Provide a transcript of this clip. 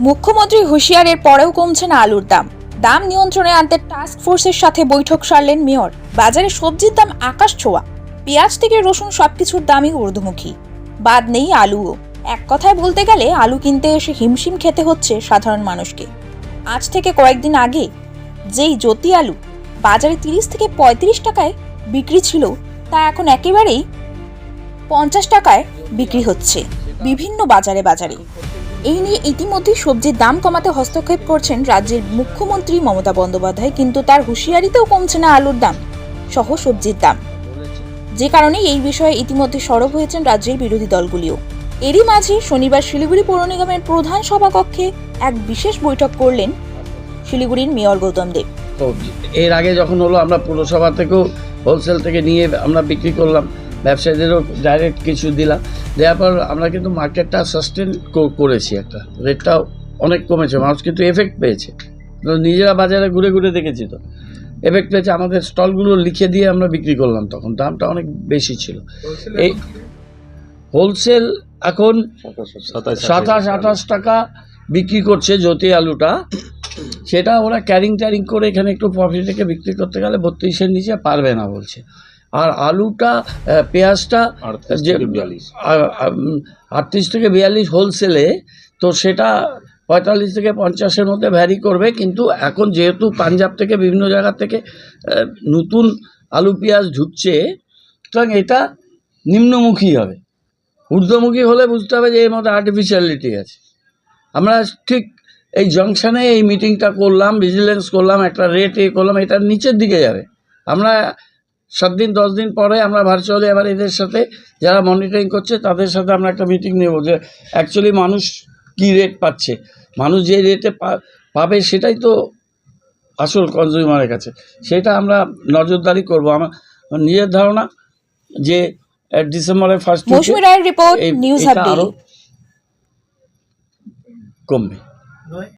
মুখ্যমন্ত্রী হুঁশিয়ারের পরেও কমছে না আলুর দাম। দাম নিয়ন্ত্রণে আনতে টাস্ক ফোর্সের সাথে বৈঠক সারলেন মেয়র। বাজারে সবজির দাম আকাশ ছোঁয়া। পেঁয়াজ থেকে রসুন সবকিছুর দামই ঊর্ধ্বমুখী। বাদ নেই আলুও। এক কথায় বলতে গেলে আলু কিনতে এসে হিমশিম খেতে হচ্ছে সাধারণ মানুষকে। আজ থেকে কয়েকদিন আগে যেই জ্যোতি আলু বাজারে তিরিশ থেকে পঁয়ত্রিশ টাকায় বিক্রি ছিল, তা এখন একেবারেই পঞ্চাশ টাকায় বিক্রি হচ্ছে। বিভিন্ন বাজারে বাজারে। এই নিয়ে ইতিমধ্যেই সবজির দাম কমাতে হস্তক্ষেপ করছেন রাজ্যের মুখ্যমন্ত্রী মমতা বন্দ্যোপাধ্যায়, কিন্তু তার হুঁশিয়ারিতেও কমছে না আলুর দাম, সহ সবজির দাম। যে কারণে এই বিষয়ে ইতিমধ্যে সরব হয়েছেন রাজ্যের বিরোধী দলগুলিও। এরই মাঝে শনিবার শিলিগুড়ি পৌর নিগমের প্রধান সভাকক্ষে এক বিশেষ বৈঠক করলেন শিলিগুড়ির মেয়র গৌতম দেব। এর আগে যখন হলো, আমরা পৌরসভা থেকেও হোলসেল থেকে নিয়ে আমরা বিক্রি করলাম। ব্যবসায়ীদেরও ডাইরেক্ট কিছু দিলাম। দেওয়ার পর আমরা কিন্তু মার্কেটটা সাস্টেন করেছি একটা। রেটটা অনেক কমেছে মানুষ কিন্তু এফেক্ট পেয়েছে। নিজেরা বাজারে ঘুরে ঘুরে দেখেছি তো। এফেক্ট পেয়েছে আমাদের স্টলগুলো লিখে দিয়ে আমরা বিক্রি করলাম তখন। দামটা অনেক বেশি ছিল। এই হোলসেল এখন সাতাশ আঠাশ টাকা বিক্রি করছে জ্যোতি আলুটা। সেটা ওরা ক্যারিং ট্যারিং করে এখানে একটু প্রফিট রেখে বিক্রি করতে গেলে বত্রিশের নিচে পারবে না বলছে। আর আলুটা পেঁয়াজটা যে আটত্রিশ থেকে বিয়াল্লিশ হোলসেলে তো সেটা পঁয়তাল্লিশ থেকে পঞ্চাশের মধ্যে ভ্যারি করবে। কিন্তু এখন যেহেতু পাঞ্জাব থেকে বিভিন্ন জায়গা থেকে নতুন আলু পেঁয়াজ ঢুকছে সুতরাং এটা নিম্নমুখী হবে। ঊর্ধ্বমুখী হলে বুঝতে হবে যে এর মধ্যে আর্টিফিশিয়ালিটি আছে। আমরা ঠিক এই জংশনে এই মিটিংটা করলাম ভিজিলেন্স করলাম একটা রেট এ করলাম এটার নিচের দিকে যাবে। আমরা সাত দিন দশ দিন পরে আমরা ভার্চুয়ালি আবার এদের সাথে যারা মনিটরিং করছে তাদের সাথে আমরা একটা মিটিং নেব যে অ্যাকচুয়ালি মানুষ কী রেট পাচ্ছে। মানুষ যে রেটে পাবে সেটাই তো আসল কনজিউমারের কাছে। সেটা আমরা নজরদারি করব। আমার নিজের ধারণা যে ডিসেম্বরের ফার্স্ট মৌসুমী রায়ের রিপোর্ট নিউজ কমবে।